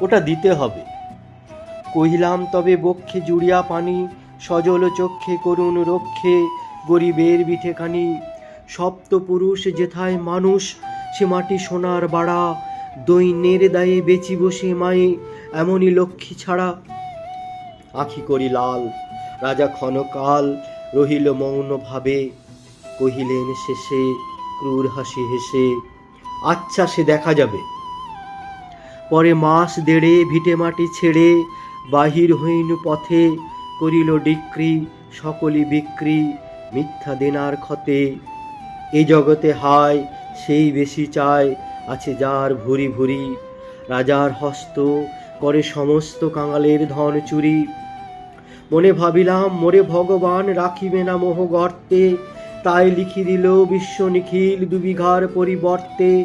ওটা দিতে হবে। কহিলাম, তবে বক্ষে জুড়িয়া পানি, সজল চক্ষে করুণ রক্ষে, গরিবের বিঠেখানি। সপ্ত পুরুষ যেথায় মানুষ, সে মাটি সোনার বাড়া। দৈন্যের দায়ে বেচি বসে মায়ে, এমনই লক্ষ্মী ছাড়া। আখি করি লাল, রাজা ক্ষণকাল রহিল মৌন ভাবে কহিলেন, শেষে ক্রূর হাসি হেসে আচ্ছা সে দেখা যাবে। পরে মাস দেড়ে ভিটে মাটি ছেড়ে বাহির হইনু পথে করিল ডিক্রি, সকলি বিক্রি, মিথ্যা দেনার ক্ষতে। এ জগতে হায়, সেই বেশি চায় আছে যার ভুরি ভুরি। রাজার হস্ত করে সমস্ত কাঙালের ধন চুরি। মনে ভাবিলাম, মোরে ভগবান রাখিবে না মোহ গর্তে। তাই লিখি দিল বিশ্ব নিখিল দুবিঘার পরিবর্তে।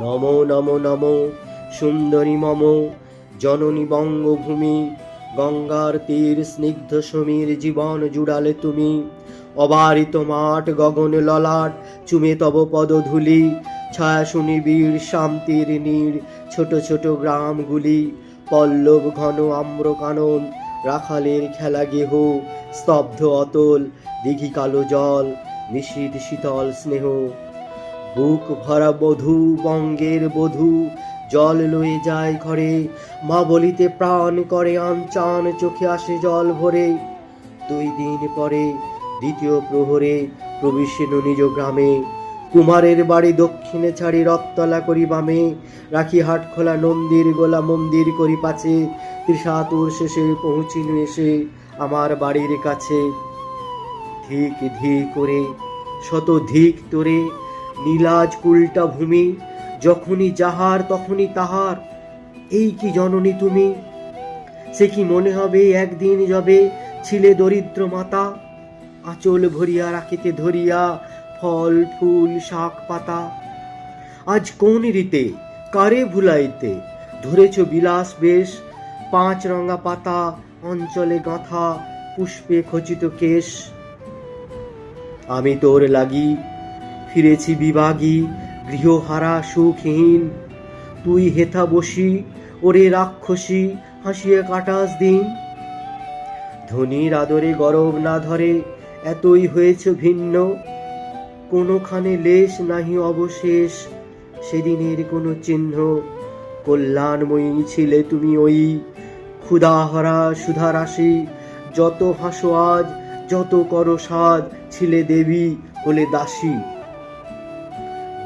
নম নম নম। সুন্দরী মম, জননী বঙ্গভূমি। গঙ্গার তীর স্নিগ্ধ সমীর জীবন জুড়ালে তুমি। অবারিত মাঠ, গগন ললাট, চুমে তব পদধূলি। ছায়া সুনিবিড় শান্তির নীড় ছোট ছোট গ্রামগুলি। পল্লব ঘন আম্র কানন রাখালের খেলা গেহ, স্তব্ধ অতল, দিঘি কালো জল নিশীত শীতল স্নেহ। বুক ভরা বধূ, বঙ্গের বধূ, জল লয়ে যায় ঘরে। মা বলিতে প্রাণ করে আনচান চোখে আসে জল ভরে। দুই দিন পরে দ্বিতীয় প্রহরে প্রবেশেন নিজ গ্রামে। কুমারের বাড়ি দক্ষিণে ছাড়ি রথতলা করি বামে। রাখি হাট খোলা, নন্দির গোলা, মন্দির করি পাছে। ত্রিশাতুর শেষে পৌঁছিনু এসে আমার বাড়ির কাছে। ধিক ধি করে, শত ধিক তোরে নীলাজ কুলটা ভূমি, যখনই যাহার তখনই তাহার। এই কি জননী তুমি? সে কি মনে হবে একদিন যবে ছিলে দরিদ্র মাতা? আঁচল ভরিয়া রাখিতে ধরিয়া ফল, ফুল, শাক, পাতা। আজ কোন রীতে, কারে ভুলাইতে? ধরেছ বিলাস বেশ, পাঁচ রঙা পাতা, অঞ্চলে গাঁথা, পুষ্পে খচিত কেশ। আমি তোর লাগি ফিরেছি বিভাগী, গৃহহারা সুখহীন। তুই হেথা বসি, ওরে রাক্ষসী, হাসিয়ে কাটাস দিন। ধনির আদরে গরব না ধরে, এতই হয়েছ ভিন্ন। কোনোখানে লেশ নাহি অবশেষ, সেদিনের কোনো চিহ্ন। কল্যাণময়ী ছিলে তুমি ওই ক্ষুধাহরা সুধারাশি। যত হাসো আজ, যত করো সাজ ছিলে দেবী হলে দাসী।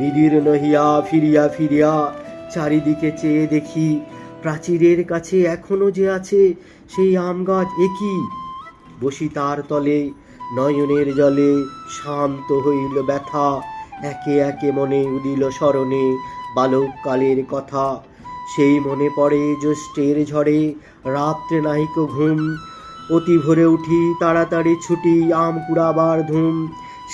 বিদীর্ণ হিয়া ফিরিয়া ফিরিয়া চারিদিকে চেয়ে দেখি, প্রাচীরের কাছে এখনও যে আছে সেই আম গাছ একই বসি তার তলে, নয়নের জলে শান্ত হইল ব্যথা, একে একে মনে উদিল স্মরণে বালককালের কথা। সেই মনে পড়ে জ্যৈষ্ঠের ঝড়ে, রাত্রে নাহিক ঘুম, অতি ভোরে উঠি তাড়াতাড়ি ছুটি, আম কুড়াবার ধুম।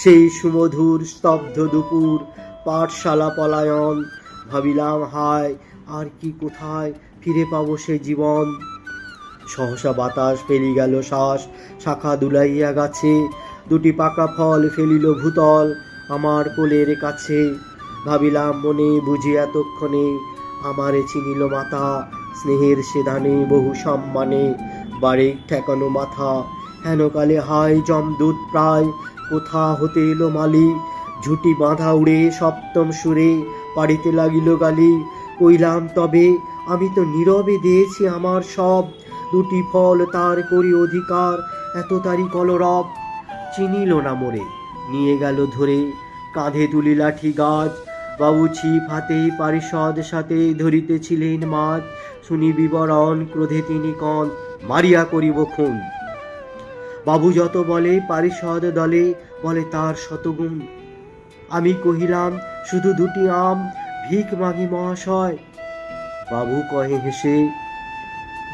সেই সুমধুর স্তব্ধ দুপুর পাঠশালা পলায়ন। ভাবিলাম, হায়, আর কি কোথায় ফিরে পাবো সে জীবন? সহসা বাতাস ফেলি গেল শ্বাস, শাখা দুলাইয়া গাছে। দুটি পাকা ফল ফেলিল ভূতল আমার কোলের কাছে। ভাবিলাম, মনে বুঝি এতক্ষণে আমারে চিনিল মাতা। স্নেহের সেদানে বহু সম্মানে বাড়ি ঠেকানো মাথা। হেন কালে হায় জমদূত প্রায়, কোথা হতে এলো মালি ঝুটি বাঁধা উড়ে সপ্তম সুরে পাড়িতে লাগিল গালি। কইলাম, তবে আমি তো নীরবে দিয়েছি আমার সব। দুটি ফল তার করি অধিকার, এত তারি কলরব। চিনিল না মোরে, নিয়ে গেল ধরে। কাঁধে তুলি লাঠি গাছ, বাবু ছিপ হাতে পারিষদ সাথে ধরিতেছিলেন মাছ। শুনি বিবরণ ক্রোধে তিনি কন, মারিয়া করিব খুন। বাবু যত বলে, পারিষদ দলে বলে তার শতগুণ। আমি কহিলাম, শুধু দুটি আম, ভিক মাগি মহাশয়? বাবু কহে হেসে,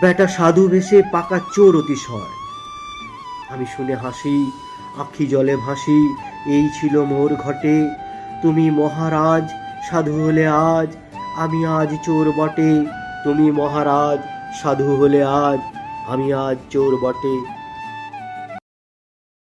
বেটা সাধু ভেসে পাকা চোর অতিশয়। আমি শুনে হাসি, আখি জলে ভাসি, এই ছিল মোর ঘটে, তুমি মহারাজ, সাধু হলে আজ, আমি আজ চোর বটে, তুমি মহারাজ, সাধু হলে আজ, আমি আজ চোর বটে।